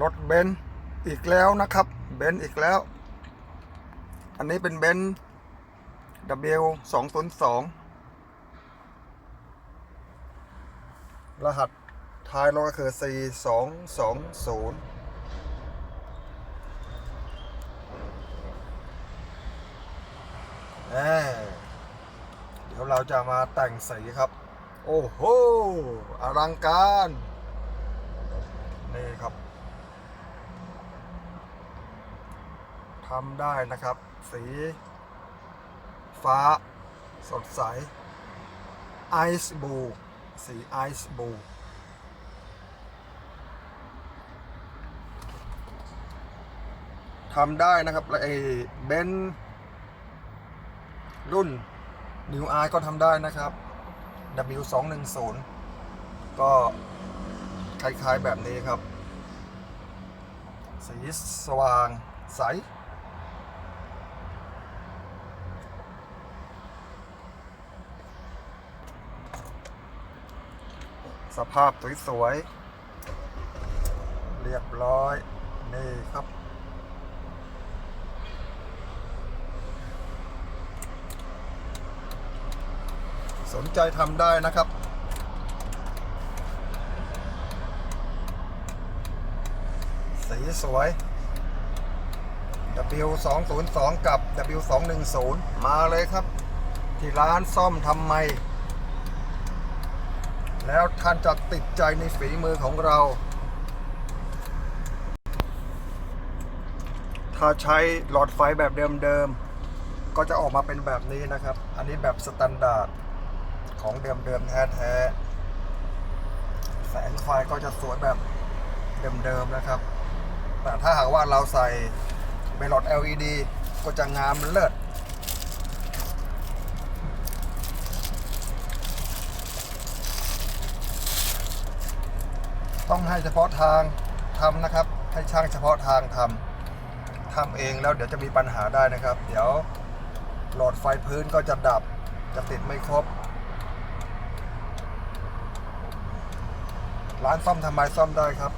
รถเบนซ์อีกแล้วนะครับ เบนซ์อีกแล้ว อันนี้เป็นเบนซ์ W 2 0 2รหัสท้ายรถก็คือ C 2 2 0เดี๋ยวเราจะมาแต่งสีครับ โอ้โห อลังการ นี่ครับ ทำได้นะครับ สี ฟ้า สดใสไอซ์บูสีไอซ์บูทำได้นะครับไอ้เบนซ์รุ่น New i ก็ทำได้นะครับ W 2 1 0 ก็คล้ายๆแบบนี้ครับ สีสว่างใส สภาพสวยๆเรียบร้อย นี่ครับ สนใจทำได้นะครับสีสวย W 2 0 2 กับ W 2 1 0 มาเลยครับ ที่ร้านซ่อมทำไม แล้วท่านจะติดใจในฝีมือของเรา ถ้าใช้หลอดไฟแบบเดิมๆ ก็จะออกมาเป็นแบบนี้นะครับ อันนี้แบบสแตนดาร์ดของเดิมๆแท้ๆ แสงไฟก็จะสวยแบบเดิมๆนะครับ แต่ถ้าหากว่าเราใส่เป็นหลอด LED ก็จะงามเลิศ ต้องให้เฉพาะทางทำนะครับ ให้ช่างเฉพาะทางทำทำเองแล้วเดี๋ยวจะมีปัญหาได้นะครับ เดี๋ยวหลอดไฟพื้นก็จะดับจะติดไม่ครบ ร้านซ่อมทำไมซ่อมได้ครับ